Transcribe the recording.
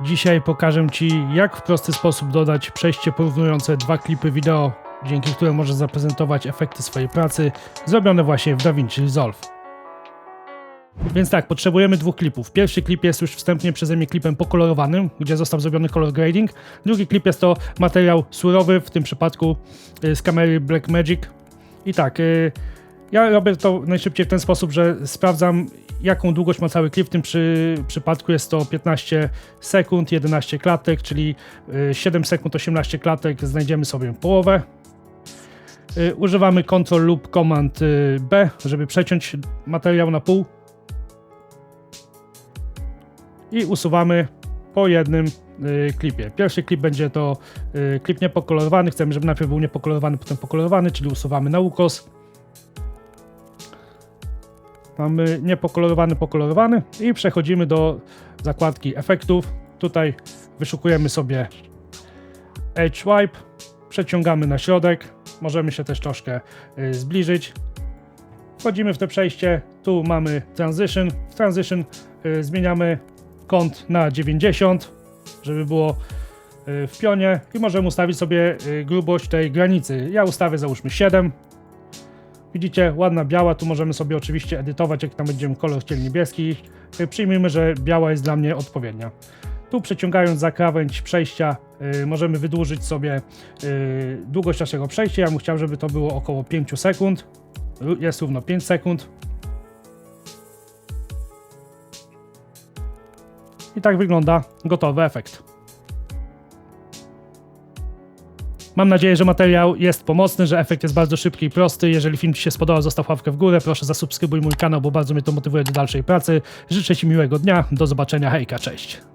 Dzisiaj pokażę Ci, jak w prosty sposób dodać przejście porównujące dwa klipy wideo, dzięki któremu możesz zaprezentować efekty swojej pracy, zrobione właśnie w DaVinci Resolve. Więc tak, potrzebujemy dwóch klipów. Pierwszy klip jest już wstępnie przeze mnie klipem pokolorowanym, gdzie został zrobiony color grading. Drugi klip jest to materiał surowy, w tym przypadku y, z kamery Blackmagic. I tak, y, ja robię to najszybciej w ten sposób, że sprawdzam jaką długość ma cały klip. W tym przy, przypadku jest to 15 sekund, 11 klatek, czyli y, 7 sekund, 18 klatek. Znajdziemy sobie połowę. Y, Używamy Ctrl lub Command y, B, żeby przeciąć materiał na pół. I usuwamy po jednym y, klipie. Pierwszy klip będzie to y, klip niepokolorowany. Chcemy, żeby najpierw był niepokolorowany, potem pokolorowany, czyli usuwamy na ukos. Mamy niepokolorowany, pokolorowany i przechodzimy do zakładki efektów. Tutaj wyszukujemy sobie Edge Wipe, przeciągamy na środek, możemy się też troszkę y, zbliżyć. Wchodzimy w to przejście, tu mamy Transition. W Transition y, zmieniamy kąt na 90, żeby było y, w pionie i możemy ustawić sobie grubość tej granicy. Ja ustawię załóżmy 7. Widzicie, ładna biała, tu możemy sobie oczywiście edytować, jak tam będziemy kolor chcieli niebieski. Y, Przyjmijmy, że biała jest dla mnie odpowiednia. Tu przeciągając za krawędź przejścia y, możemy wydłużyć sobie y, długość naszego przejścia. Ja bym chciał, żeby to było około 5 sekund. Jest równo 5 sekund. I tak wygląda gotowy efekt. Mam nadzieję, że materiał jest pomocny, że efekt jest bardzo szybki i prosty. Jeżeli film Ci się spodobał, zostaw łapkę w górę. Proszę zasubskrybuj mój kanał, bo bardzo mnie to motywuje do dalszej pracy. Życzę Ci miłego dnia. Do zobaczenia. Hejka, cześć.